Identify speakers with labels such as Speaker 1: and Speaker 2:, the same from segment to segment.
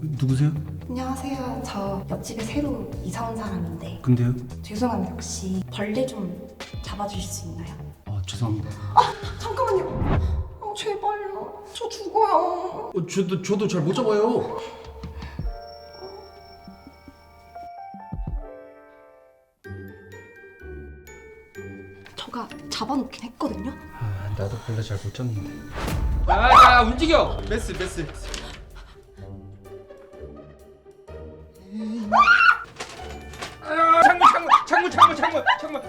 Speaker 1: 누구세요?
Speaker 2: 안녕하세요. 저 옆집에 새로 이사 온 사람인데
Speaker 1: 근데요?
Speaker 2: 죄송한데 혹시 벌레 좀 잡아주실 수 있나요?
Speaker 1: 아 죄송합니다.
Speaker 2: 잠깐만요. 어, 제발요. 저 죽어요.
Speaker 3: 어, 저도 저도 잘 못 잡아요.
Speaker 2: 저가 잡아놓긴 했거든요.
Speaker 1: 아 나도 별로 잘못 잡는데.
Speaker 3: 아, 야, 움직여. 메스, 메스. 아, 창문, 창문, 창문, 창문, 창문, 창문.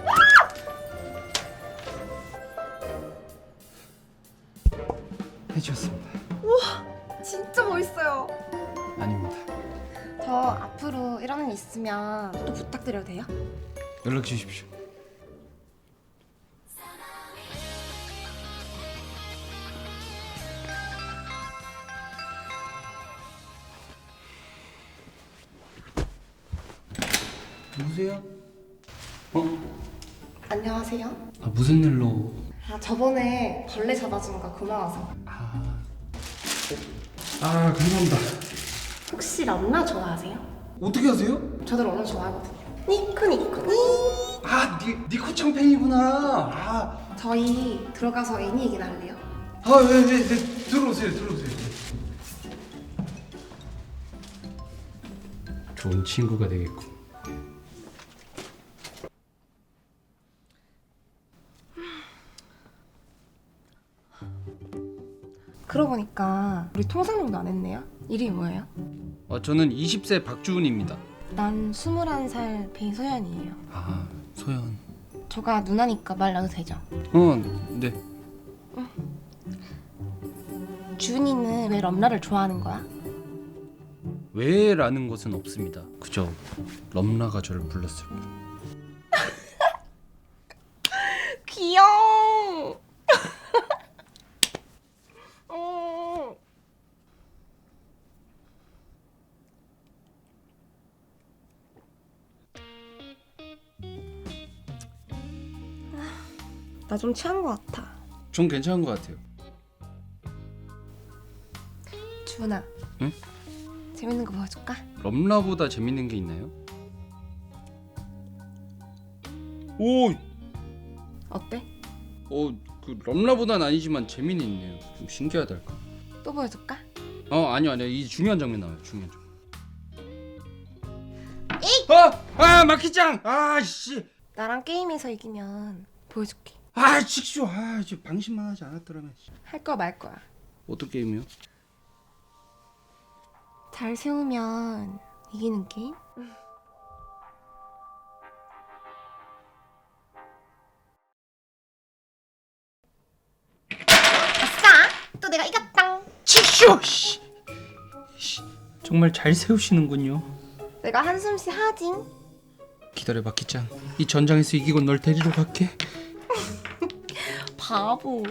Speaker 1: 해주셨습니다.
Speaker 2: 진짜 멋있어요.
Speaker 1: 아닙니다.
Speaker 2: 저 앞으로 이런 일 있으면 또 부탁드려도 돼요?
Speaker 1: 연락 주십시오. 누구세요? 어?
Speaker 2: 안녕하세요.
Speaker 1: 아 무슨 일로?
Speaker 2: 아 저번에 벌레 잡아준 거 고마워서.
Speaker 1: 아, 아 감사합니다.
Speaker 2: 혹시 럼나 좋아하세요?
Speaker 1: 어떻게 하세요?
Speaker 2: 저도 럼나 좋아하거든요. 니코 니코 니.
Speaker 1: 아, 니 니코 창팬이구나. 아,
Speaker 2: 저희 들어가서 애니 얘기나 할래요?
Speaker 1: 아, 네, 네, 네, 들어오세요, 들어오세요. 좋은 친구가 되겠군.
Speaker 2: 그러고 보니까 우리 통상용도 안 했네요. 이름이 뭐예요?
Speaker 1: 어, 저는 20세 박주은입니다.
Speaker 2: 난 21살 배소연이에요.
Speaker 1: 아, 소연.
Speaker 2: 저가 누나니까 말 나도 되죠?
Speaker 1: 어, 네.
Speaker 2: 주은이는 왜 럼라를 좋아하는 거야?
Speaker 1: 왜라는 것은 없습니다. 그저 럼라가 저를 불렀을 뿐.
Speaker 2: 나 좀 취한 것 같아.
Speaker 1: 전 괜찮은 것 같아요.
Speaker 2: 주은아.
Speaker 1: 응?
Speaker 2: 재밌는 거 보여줄까?
Speaker 1: 럼라보다 재밌는 게 있나요? 오,
Speaker 2: 어때?
Speaker 1: 어, 그 럼라보다는 아니지만 재미는 있네요. 좀 신기하달까.
Speaker 2: 또 보여줄까?
Speaker 1: 어, 아니요, 아니요. 이 중요한 장면 나와요. 중요한 장면. 아, 아, 마키짱. 아, 씨.
Speaker 2: 나랑 게임에서 이기면 보여줄게.
Speaker 1: 아, 직쇼. 아, 이제 방심만 하지 않았더라면. 씨.
Speaker 2: 할 거야 말 거야.
Speaker 1: 어떤 게임이요?
Speaker 2: 잘 세우면 이기는 게임? 아싸! 또 내가 이겼다.
Speaker 1: 직쇼. 씨. 씨. 정말 잘 세우시는군요.
Speaker 2: 내가 한숨씩 하징.
Speaker 1: 기다려, 마키짱. 이 전장에서 이기고 널 데리러 갈게.
Speaker 2: 바보.